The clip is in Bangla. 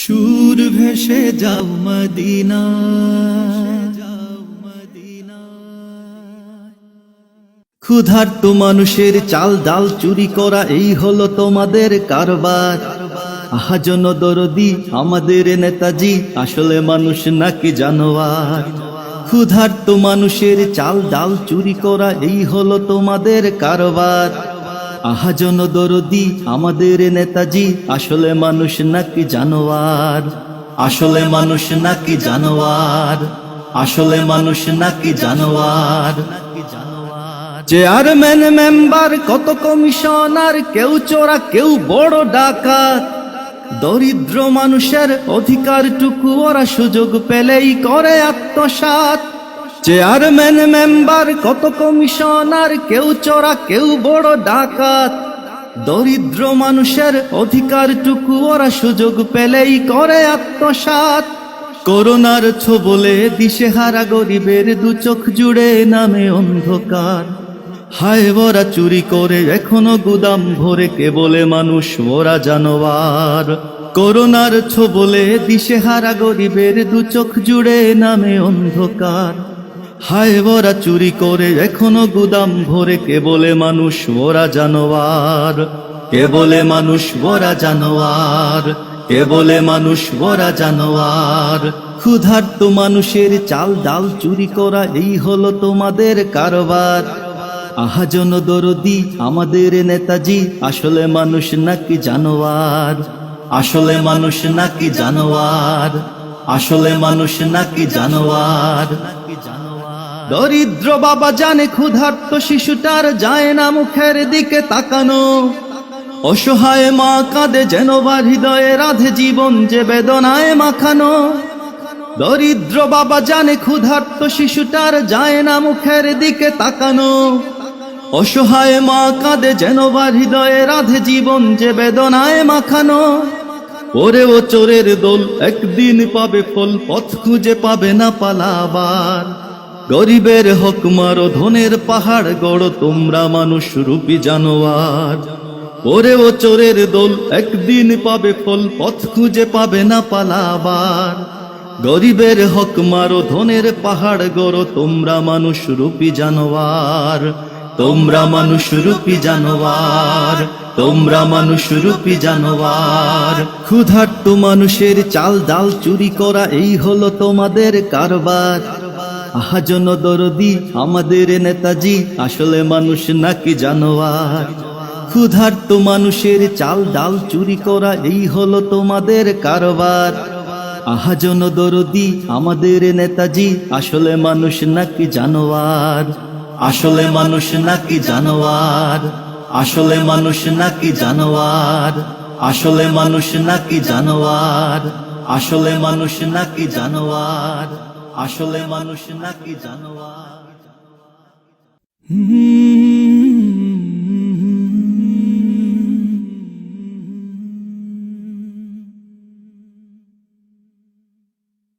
সুর ভেসে যাও মদিনা, ক্ষুধার্ত মানুষের চাল ডাল চুরি করা, এই হলো তোমাদের কারবার। আহাজন দরদি, আমাদের নেতাজি, আসলে মানুষ নাকি জানোয়ার। ক্ষুধার্ত মানুষের চাল ডাল চুরি করা, এই হলো তোমাদের কারবার। আহাজন দরদি, আমাদের নেতাজি, আসলে মানুষ নাকি জানোয়ার? আসলে মানুষ নাকি জানোয়ার? আসলে মানুষ নাকি জানোয়ার? চেয়ারম্যান মেম্বার, কত কমিশনার, কেউ চোরা, কেউ বড় ডাকাত। দরিদ্র মানুষের অধিকারটুকু ওরা সুযোগ পেলেই করে আত্মসাত। চেয়ারম্যান মেম্বার কত কমিশনার, কেউ চোরা, কেউ বড় ডাকাত। দরিদ্র মানুষের অধিকারটুকু ওরা সুযোগ পেলেই করে আত্মসাত। করোনার ছোবলে দিশেহারা গরিবের দু চোখ জুড়ে নামে অন্ধকার। হায়, ওরা চুরি করে এখনও গুদাম ভরে কে বলে মানুষ, ওরা জানোয়ার। করোনার ছোবলে দিশেহারা গরিবের দু চোখ জুড়ে নামে অন্ধকার। হায়, ওরা চুরি করে এখনও গুদাম ভরে কে বলে মানুষ, ওরা জানোয়ার। কে বলে মানুষ, ওরা জানোয়ার। কে বলে মানুষ, ওরা জানোয়ার। ক্ষুধার্ত মানুষের চাল ডাল চুরি করা, এই হলো তোমাদের কারবার। আহাজন দরদি আমাদের নেতাজি, আসলে মানুষ নাকি জানোয়ার? আসলে মানুষ নাকি জানোয়ার? আসলে মানুষ নাকি জানোয়ার? দরিদ্র বাবা জানে ক্ষুধার্ত শিশুটার যায় না মুখের দিকে তাকানো। অসহায় মা কাঁদে যেন বা হৃদয়ে রাধে জীবন যে বেদনায় মাখানো। দরিদ্র বাবা জানে ক্ষুধার্ত শিশুটার যায় না মুখের দিকে তাকানো। অসহায় মা কাঁদে যেন বা হৃদয়ে রাধে জীবন যে বেদনায় মাখানো। ওরে ও চোরের দোল একদিন পাবে ফল, পথ খুঁজে পাবে না পালাবার। গরিবের হক মারো, ধনের পাহাড় গড়, তোমরা মানুষ রূপী জানোয়ার। ওরে ও চোরের দোল, একদিন পাবে ফল, পথ খুঁজে পাবে না পালাবার। গরিবের হক মারো, ধনের পাহাড় গড়, তোমরা মানুষ রূপী জানোয়ার। তোমরা মানুষ রূপী জানোয়ার, তোমরা মানুষ রূপী জানোয়ার। ক্ষুধার্ত মানুষের চাল ডাল চুরি করা, এই হলো তোমাদের কারবার। আহাজন দরদি, আমাদের নেতাজি, আসলে মানুষ নাকি জানোয়ার। ক্ষুধার্ত মানুষের চাল ডাল চুরি করা, এই হলো তোমাদের কারবার। আহাজন দরদি, আমাদের নেতাজি, আসলে মানুষ নাকি জানোয়ার। আসলে মানুষ নাকি জানোয়ার। আসলে মানুষ নাকি জানোয়ার। আসলে মানুষ নাকি জানোয়ার। আসলে মানুষ নাকি জানোয়ার। আসলে মানুষ নাকি জানোয়ার।